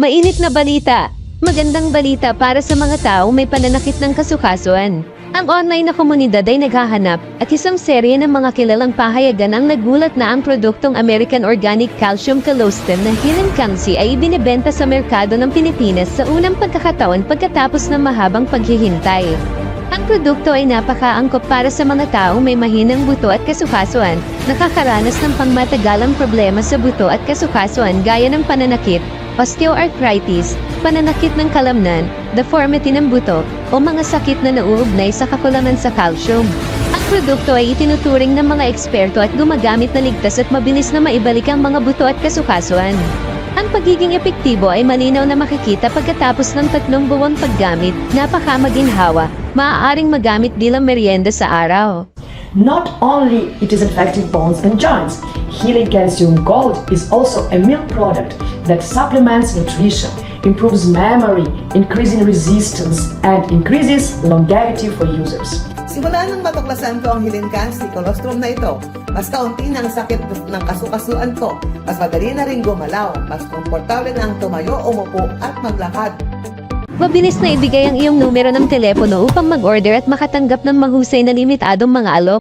Mainit na balita. Magandang balita para sa mga tao may pananakit ng kasukasuan. Ang online na komunidad ay naghahanap at isang serye ng mga kilalang pahayagan ang nagulat na ang produktong American Organic Calcium Colostrum na Hirin Kansi ay ibinebenta sa merkado ng Pilipinas sa unang pagkakataon pagkatapos ng mahabang paghihintay. Ang produkto ay napakaangkop para sa mga taong may mahinang buto at kasukasuan, nakakaranas ng pangmatagalang problema sa buto at kasukasuan gaya ng pananakit, osteoarthritis, pananakit ng kalamnan, deformity ng buto, o mga sakit na nauugnay sa kakulangan sa calcium. Ang produkto ay itinuturing ng mga eksperto at gumagamit na ligtas at mabilis na maibalik ang mga buto at kasukasuan. Ang pagiging epektibo ay malinaw na makikita pagkatapos ng tatlong buwang paggamit, napakamaginhawa, maaaring magamit bilang merienda sa araw. Not only it is effective bones and joints, Healing Calcium Gold is also a milk product that supplements nutrition, improves memory, increasing resistance, and increases longevity for users. Simula nang matuklasan ko ang hilinkas ni colostrum na ito, mas kaunti na ang sakit ng kasukasuan ko, mas madali na rin gumalaw, mas komportable na ang tumayo, umupo at maglakad. Mabilis na ibigay ang iyong numero ng telepono upang mag-order at makatanggap ng mahusay na limitadong mga alok.